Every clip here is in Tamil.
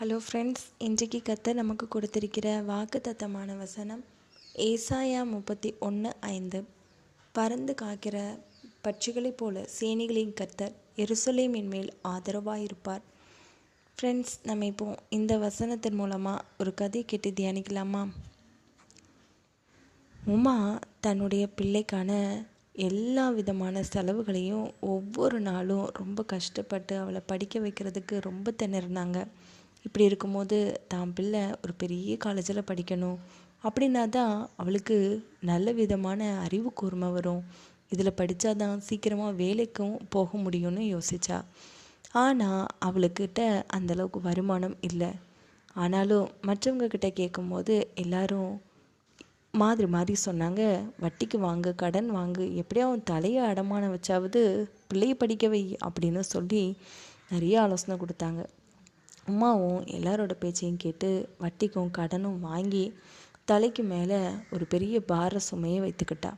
ஹலோ ஃப்ரெண்ட்ஸ் இன்றைக்கு கத்த நமக்கு கொடுத்திருக்கிற வாக்கு தத்தமான வசனம் ஏசாயா முப்பத்தி ஒன்று ஐந்து. பறந்து காக்கிற பட்சிகளைப் போல சேனிகளின் கத்தர் எருசலேமின் மேல் ஆதரவாயிருப்பார். ஃப்ரெண்ட்ஸ் நம்ம இப்போ இந்த வசனத்தின் மூலமாக ஒரு கதை கேட்டு தியானிக்கலாமா? உமா தன்னுடைய பிள்ளைக்கான எல்லா விதமான செலவுகளையும் ஒவ்வொரு நாளும் ரொம்ப கஷ்டப்பட்டு அவளை படிக்க வைக்கிறதுக்கு ரொம்ப திணறினாங்க. இப்படி இருக்கும்போது தான் பிள்ளை ஒரு பெரிய காலேஜில் படிக்கணும் அப்படின்னா தான் அவளுக்கு நல்ல விதமான அறிவு கூர்மை வரும். இதில் படித்தா தான் சீக்கிரமாக வேலைக்கும் போக முடியும்னு யோசிச்சா. ஆனால் அவளுக்கிட்ட அந்தளவுக்கு வருமானம் இல்லை. ஆனாலும் மற்றவங்க கிட்ட கேட்கும்போது எல்லாரும் மாதிரி மாதிரி சொன்னாங்க. வட்டிக்கு வாங்க கடன் வாங்கு எப்படியா அவன் தலையை அடமானம் வச்சாவது பிள்ளையை படிக்க வை அப்படின்னு சொல்லி நிறைய ஆலோசனை கொடுத்தாங்க. அம்மாவும் எல்லாரோட பேச்சையும் கேட்டு வட்டிக்கும் கடனும் வாங்கி தலைக்கு மேலே ஒரு பெரிய பார சுமையை வைத்துக்கிட்டா.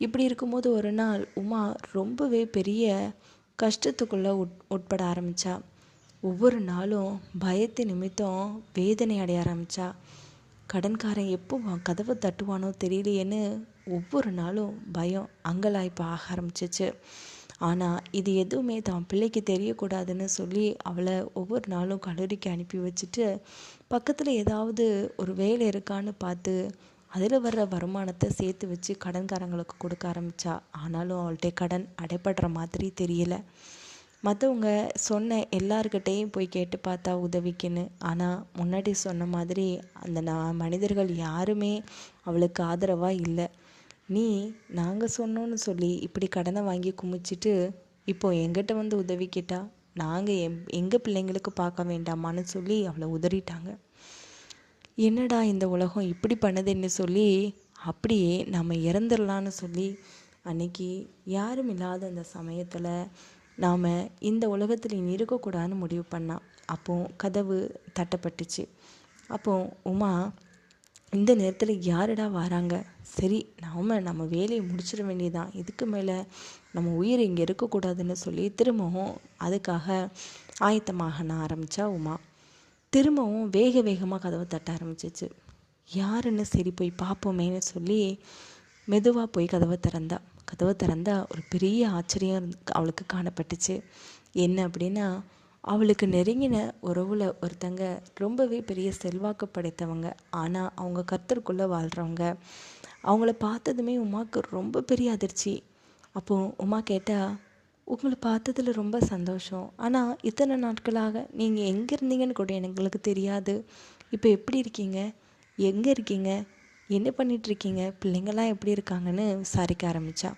இப்படி இருக்கும்போது ஒரு நாள் உமா ரொம்பவே பெரிய கஷ்டத்துக்குள்ளே உட் உட்பட ஆரம்பித்தா ஒவ்வொரு நாளும் பயத்து நிமித்தம் வேதனை அடைய ஆரம்பித்தா கடன்காரன் எப்போ கதவை தட்டுவானோ தெரியலையேன்னு ஒவ்வொரு நாளும் பயம் அங்கலாய்ப்பு ஆக ஆரம்பிச்சிச்சு. ஆனால் இது எதுவுமே தான் பிள்ளைக்கு தெரியக்கூடாதுன்னு சொல்லி அவளை ஒவ்வொரு நாளும் கல்லூரிக்கு அனுப்பி வச்சுட்டு பக்கத்தில் ஏதாவது ஒரு வேலை இருக்கான்னு பார்த்து அதில் வர்ற வருமானத்தை சேர்த்து வச்சு கடன்காரங்களுக்கு கொடுக்க ஆரம்பித்தா ஆனாலும் அவள்கிட்ட கடன் அடைப்படுற மாதிரி தெரியல. மற்றவங்க சொன்ன எல்லார்கிட்டேயும் போய் கேட்டு பார்த்தா உதவிக்குன்னு. ஆனால் முன்னாடி சொன்ன மாதிரி அந்த நான் மனிதர்கள் யாருமே அவளுக்கு ஆதரவாக இல்லை. நீ நாங்கள் சொன்னோன்னு சொல்லி இப்படி கடனை வாங்கி குமிச்சிட்டு இப்போ எங்கிட்ட வந்து உதவி கேட்டால் நாங்கள் எம் எங்கள் பிள்ளைங்களுக்கு பார்க்க வேண்டாமான்னு சொல்லி அவளை உதறிட்டாங்க. என்னடா இந்த உலகம் இப்படி பண்ணுதுன்னு சொல்லி அப்படியே நம்ம இறந்துடலான்னு சொல்லி அன்னைக்கு யாரும் இல்லாத அந்த சமயத்தில் நாம் இந்த உலகத்தில் இனி இருக்கக்கூடாதுன்னு முடிவு பண்ணான் அப்போ கதவு தட்டப்பட்டுச்சு. அப்போ உமா இந்த நேரத்தில் யாருடா வராங்க? சரி நாம் நம்ம வேலையை முடிச்சிட வேண்டியதான் இதுக்கு மேலே நம்ம உயிர் இங்கே இருக்கக்கூடாதுன்னு சொல்லி திரும்பவும் அதுக்காக ஆயத்தமாக நான் ஆரம்பித்தா உமா. திரும்பவும் வேக வேகமாக கதவை தட்ட ஆரம்பிச்சிச்சு. யாருன்னு சரி போய் பார்ப்போமேன்னு சொல்லி மெதுவாக போய் கதவை திறந்தா. கதவை திறந்தா ஒரு பெரிய ஆச்சரியம் அவளுக்கு காணப்பட்டுச்சு. என்ன அப்படின்னா அவளுக்கு நெருங்கின உறவில் ஒருத்தங்க ரொம்பவே பெரிய செல்வாக்கு படைத்தவங்க. ஆனால் அவங்க கர்த்தருக்குள்ளே வாழ்கிறவங்க அவங்கள பார்த்ததுமே உமாவுக்கு ரொம்ப பெரிய அதிர்ச்சி. அப்போது உமா கேட்டால் உங்களை பார்த்ததில் ரொம்ப சந்தோஷம். ஆனால் இத்தனை நாட்களாக நீங்கள் எங்கே இருந்தீங்கன்னு கூட எங்களுக்கு தெரியாது. இப்போ எப்படி இருக்கீங்க? எங்கே இருக்கீங்க? என்ன பண்ணிகிட்ருக்கீங்க பிள்ளைங்கள்லாம் எப்படி இருக்காங்கன்னு விசாரிக்க ஆரம்பித்தா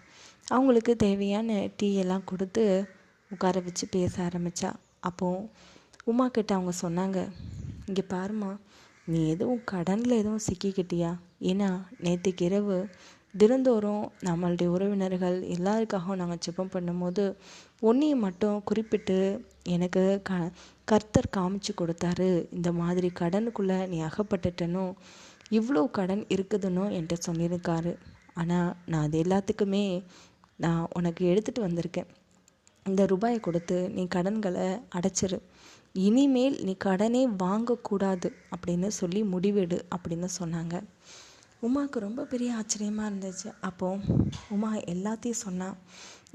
அவங்களுக்கு தேவையான டீ எல்லாம் கொடுத்து உட்கார வச்சு பேச ஆரம்பித்தா அப்போது உமா கிட்ட அவங்க சொன்னாங்க இங்கே பாருமா நீ எதுவும் கடனில் எதுவும் சிக்கிக்கிட்டியா? ஏன்னா நேற்றுக்கு இரவு தினந்தோறும் நம்மளுடைய உறவினர்கள் எல்லாருக்காகவும் நாங்கள் ஜெபம் பண்ணும்போது ஒன்றையும் மட்டும் குறிப்பிட்டு எனக்கு க கர்த்தர் காமிச்சு கொடுத்தாரு. இந்த மாதிரி கடனுக்குள்ளே நீ அகப்பட்டுட்டனும் இவ்வளோ கடன் இருக்குதுன்னு என்கிட்ட சொல்லியிருக்காரு. ஆனால் நான் அது எல்லாத்துக்குமே நான் உனக்கு எடுத்துகிட்டு வந்திருக்கேன். இந்த ரூபாயை கொடுத்து நீ கடன்களை அடைச்சிரு. இனிமேல் நீ கடனே வாங்கக்கூடாது அப்படின்னு சொல்லி முடிவெடு அப்படின்னு சொன்னாங்க. உமாவுக்கு ரொம்ப பெரிய ஆச்சரியமாக இருந்துச்சு. அப்போது உமா எல்லாத்தையும் சொன்னான்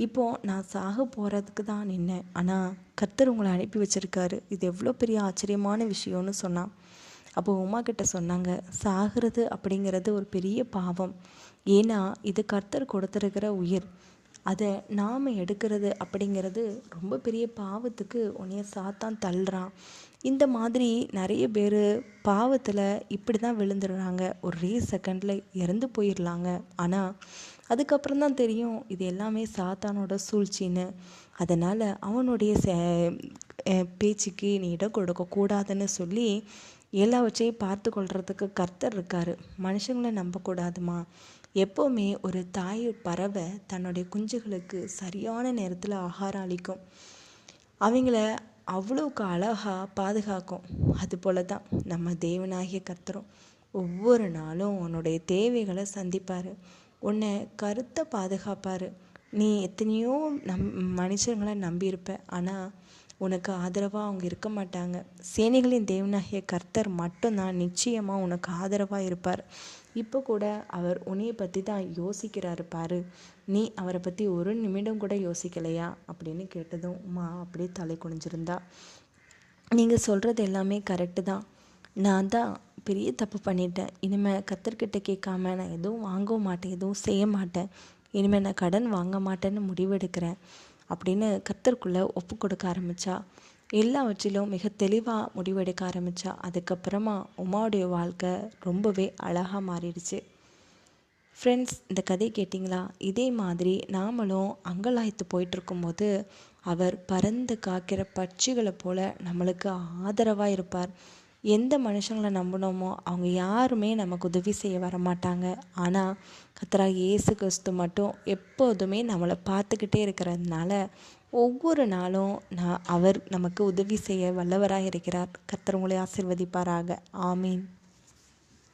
இப்போது நான் சாக போகிறதுக்கு தான் நின்னேன். ஆனால் கர்த்தர் உங்களை அனுப்பி வச்சுருக்காரு. இது எவ்வளோ பெரிய ஆச்சரியமான விஷயம்னு சொன்னான் அப்போ உமா கிட்ட சொன்னாங்க சாகிறது அப்படிங்கிறது ஒரு பெரிய பாவம். ஏன்னா இது கர்த்தர் கொடுத்துருக்கிற உயிர். அதை நாம் எடுக்கிறது அப்படிங்கிறது ரொம்ப பெரிய பாவத்துக்கு உன்னைய சாத்தான் தள்ளுறான். இந்த மாதிரி நிறைய பேர் பாவத்தில் இப்படி தான் விழுந்துடுறாங்க. ஒரே செகண்டில் இறந்து போயிடலாங்க. ஆனால் அதுக்கப்புறம் தான் தெரியும் இது எல்லாமே சாத்தானோட சூழ்ச்சின்னு. அதனால் அவனுடைய பேச்சுக்கு நீ இடம் கொடுக்கக்கூடாதுன்னு சொல்லி எல்லாவற்றையும் பார்த்து கொள்றதுக்கு கர்த்தர் இருக்கார். மனுஷங்களை நம்பக்கூடாதுமா? எப்போவுமே ஒரு தாய் பறவை தன்னுடைய குஞ்சுகளுக்கு சரியான நேரத்தில் ஆகாரம் அளிக்கும். அவங்கள அவ்வளோக்கு அழகாக பாதுகாக்கும். அது போல தான் நம்ம தேவனாகிய கத்துறோம் ஒவ்வொரு நாளும் உன்னுடைய தேவைகளை சந்திப்பார். உன்னை கருத்தை பாதுகாப்பார். நீ எத்தனையோ நம் மனுஷங்களை நம்பியிருப்ப. ஆனால் உனக்கு ஆதரவாக அவங்க இருக்க மாட்டாங்க. சேனைகளின் தேவனாகிய கர்த்தர் மட்டும்தான் நிச்சயமாக உனக்கு ஆதரவாக இருப்பார். இப்போ கூட அவர் உன்னையை பற்றி தான் யோசிக்கிறாரு பாரு. நீ அவரை பற்றி ஒரு நிமிடம் கூட யோசிக்கலையா? அப்படின்னு கேட்டதும் உமா அப்படியே தலை குனிஞ்சிருந்தா. நீங்கள் சொல்கிறது எல்லாமே கரெக்டு தான். நான் தான் பெரிய தப்பு பண்ணிட்டேன். இனிமேல் கத்தர்கிட்ட கேட்காம நான் எதுவும் வாங்கவும் மாட்டேன் எதுவும் செய்ய மாட்டேன். இனிமேல் நான் கடன் வாங்க மாட்டேன்னு முடிவெடுக்கிறேன். அப்படின்னு கத்தருக்குள்ளே ஒப்பு கொடுக்க ஆரம்பித்தா எல்லாவற்றிலும் மிக தெளிவாக முடிவெடுக்க ஆரம்பித்தா அதுக்கப்புறமா உமாவுடைய வாழ்க்கை ரொம்பவே அழகாக மாறிடுச்சு. ஃப்ரெண்ட்ஸ் இந்த கதை கேட்டிங்களா? இதே மாதிரி நாமளும் அங்கலாய்த்து போயிட்டுருக்கும்போது அவர் பறந்து காக்கிற பட்சிகளை போல் நம்மளுக்கு ஆதரவாக இருப்பார். எந்த மனுஷங்களை நம்பினோமோ அவங்க யாருமே நமக்கு உதவி செய்ய வர மாட்டாங்க ஆனால் கத்தரா இயேசு கிறிஸ்து மட்டும் எப்போதுமே நம்மளை பார்த்துக்கிட்டே இருக்கிறதுனால ஒவ்வொரு நாளும் நான் அவர் நமக்கு உதவி செய்ய வல்லவராக இருக்கிறார் கத்தர் உங்களை ஆசிர்வதிப்பாராக. ஆமீன்.